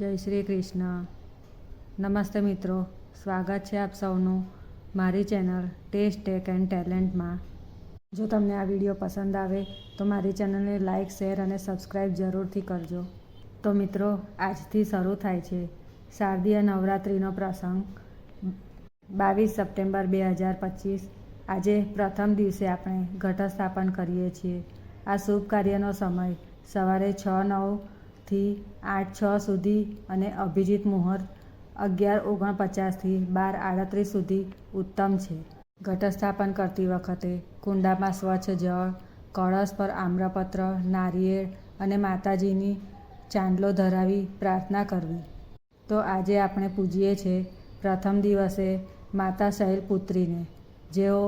જય શ્રી કૃષ્ણ. નમસ્તે મિત્રો. સ્વાગત છે આપ સૌનું મારી ચેનલ ટેસ્ટ ટેક એન્ડ ટેલેન્ટમાં. જો તમને આ વીડિયો પસંદ આવે, તો મારી ચેનલને લાઇક શેર અને સબસ્ક્રાઈબ જરૂરથી કરજો. તો મિત્રો, આજથી શરૂ થાય છે શારદીય નવરાત્રિનો પ્રસંગ. બાવીસ સપ્ટેમ્બર બે હજાર પચીસ. આજે પ્રથમ દિવસે આપણે ઘટસ્થાપન કરીએ છીએ. આ શુભ કાર્યનો સમય સવારે છ નવથી આઠ છ સુધી અને અભિજીત મુહૂર્ત અગિયાર ઓગણપચાસથી બાર આડત્રીસ સુધી ઉત્તમ છે. ઘટસ્થાપન કરતી વખતે કુંડામાં સ્વચ્છ જળ, કળશ પર આમ્રપત્ર, નારિયેળ અને માતાજીની ચાંદલો ધરાવી પ્રાર્થના કરવી. તો આજે આપણે પૂજીએ છીએ પ્રથમ દિવસે માતા શૈલપુત્રીને જેઓ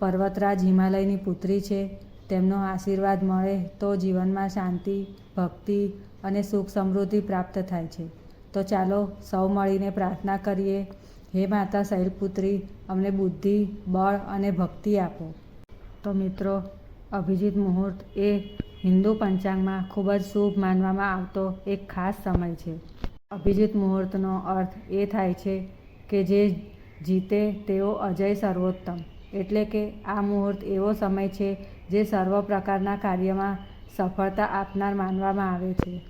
પર્વતરાજ હિમાલયની પુત્રી છે, તેમનો આશીર્વાદ મળે તો જીવનમાં શાંતિ, ભક્તિ અને સુખ સમૃદ્ધિ પ્રાપ્ત થાય છે. તો ચાલો સૌ મળીને પ્રાર્થના કરીએ. હે માતા શૈલપુત્રી, અમને બુદ્ધિ, બળ અને ભક્તિ આપો. તો મિત્રો, અભિજીત મુહૂર્ત એ હિન્દુ પંચાંગમાં ખૂબ જ શુભ માનવામાં આવતો એક ખાસ સમય છે. અભિજીત મુહૂર્તનો અર્થ એ થાય છે કે જે જીતે તેઓ અજય સર્વોત્તમ. એટલે કે આ મુહૂર્ત એવો સમય છે જે સર્વ પ્રકારના કાર્યમાં સફળતા આપનાર માનવામાં આવે છે.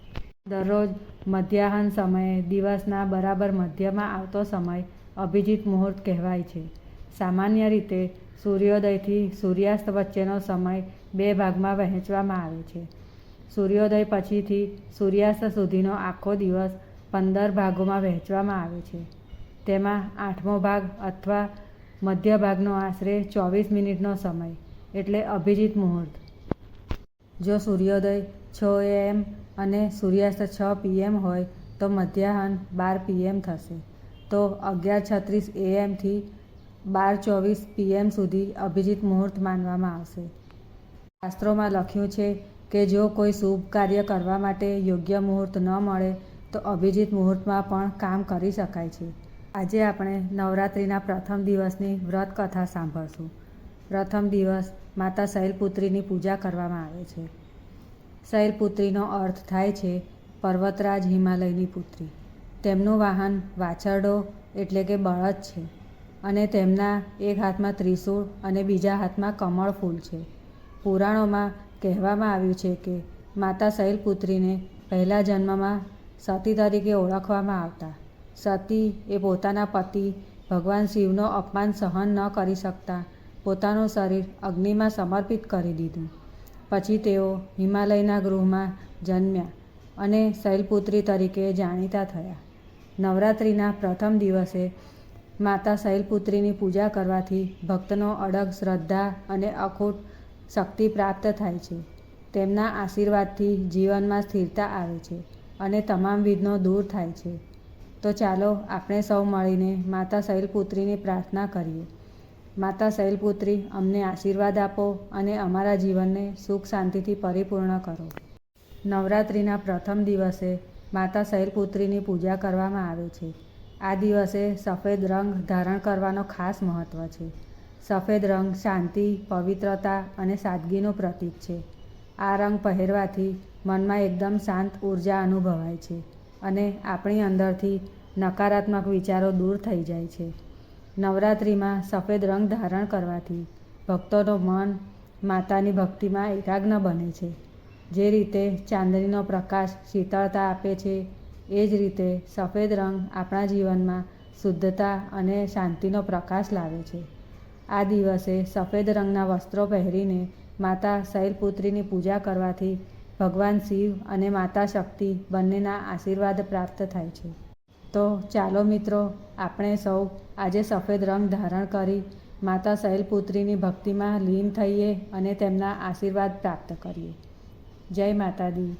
દરરોજ મધ્યાહન સમયે, દિવસના બરાબર મધ્યમાં આવતો સમય અભિજીત મુહૂર્ત કહેવાય છે. સામાન્ય રીતે સૂર્યોદયથી સૂર્યાસ્ત વચ્ચેનો સમય બે ભાગમાં વહેંચવામાં આવે છે. સૂર્યોદય પછીથી સૂર્યાસ્ત સુધીનો આખો દિવસ પંદર ભાગોમાં વહેંચવામાં આવે છે. તેમાં આઠમો ભાગ અથવા મધ્ય ભાગનો આશરે ચોવીસ મિનિટનો સમય, એટલે અભિજીત મુહૂર્ત. જો સૂર્યોદય છ એમ અને સૂર્યાસ્ત છ પીએમ હોય તો મધ્યાહન બાર પીએમ થશે. તો અગિયાર છત્રીસ એએમથી બાર ચોવીસ પીએમ સુધી અભિજીત મુહૂર્ત માનવામાં આવશે. શાસ્ત્રોમાં લખ્યું છે કે જો કોઈ શુભ કાર્ય કરવા માટે યોગ્ય મુહૂર્ત ન મળે, તો અભિજીત મુહૂર્તમાં પણ કામ કરી શકાય છે. આજે આપણે નવરાત્રિના પ્રથમ દિવસની વ્રત કથા સાંભળશું. પ્રથમ દિવસ માતા શૈલપુત્રીની પૂજા કરવામાં આવે છે. શૈલપુત્રીનો અર્થ થાય છે પર્વતરાજ હિમાલયની પુત્રી. તેમનું વાહન વાછરડો એટલે કે બળદ છે અને તેમના એક હાથમાં ત્રિશૂળ અને બીજા હાથમાં કમળ ફૂલ છે. પુરાણોમાં કહેવામાં આવ્યું છે કે માતા શૈલપુત્રીને પહેલા જન્મમાં સતી તરીકે ઓળખવામાં આવતા. સતી એ પોતાના પતિ ભગવાન શિવનો અપમાન સહન ન કરી શકતા પોતાનું શરીર અગ્નિમાં સમર્પિત કરી દીધું. પછી તેઓ હિમાલયના ગૃહમાં જન્મ્યા અને શૈલપુત્રી તરીકે જાણીતા થયા. નવરાત્રિના પ્રથમ દિવસે માતા શૈલપુત્રીની પૂજા કરવાથી ભક્તનો અડગ શ્રદ્ધા અને અખૂટ શક્તિ પ્રાપ્ત થાય છે. તેમના આશીર્વાદથી જીવનમાં સ્થિરતા આવે છે અને તમામ વિઘ્નો દૂર થાય છે. તો ચાલો આપણે સૌ મળીને માતા શૈલપુત્રીની પ્રાર્થના કરીએ. માતા શૈલપુત્રી, અમને આશીર્વાદ આપો અને અમારા જીવનને સુખ શાંતિથી પરિપૂર્ણ કરો. નવરાત્રિના પ્રથમ દિવસે માતા શૈલપુત્રીની પૂજા કરવામાં આવે છે. આ દિવસે સફેદ રંગ ધારણ કરવાનો ખાસ મહત્ત્વ છે. સફેદ રંગ શાંતિ, પવિત્રતા અને સાદગીનું પ્રતીક છે. આ રંગ પહેરવાથી મનમાં એકદમ શાંત ઊર્જા અનુભવાય છે અને આપણી અંદરથી નકારાત્મક વિચારો દૂર થઈ જાય છે. નવરાત્રિમાં સફેદ રંગ ધારણ કરવાથી ભક્તોનું મન માતાની ભક્તિમાં એકાગ્ન બને છે. જે રીતે ચાંદનીનો પ્રકાશ શીતળતા આપે છે, એ જ રીતે સફેદ રંગ આપણા જીવનમાં શુદ્ધતા અને શાંતિનો પ્રકાશ લાવે છે. આ દિવસે સફેદ રંગના વસ્ત્રો પહેરીને માતા શૈલપુત્રીની પૂજા કરવાથી ભગવાન શિવ અને માતા શક્તિ બંનેના આશીર્વાદ પ્રાપ્ત થાય છે. તો ચાલો મિત્રો, આપણે સૌ આજે સફેદ રંગ ધારણ કરી માતા શૈલપુત્રીની ભક્તિમાં લીન થઈએ અને તેમના આશીર્વાદ પ્રાપ્ત કરીએ. જય માતા દી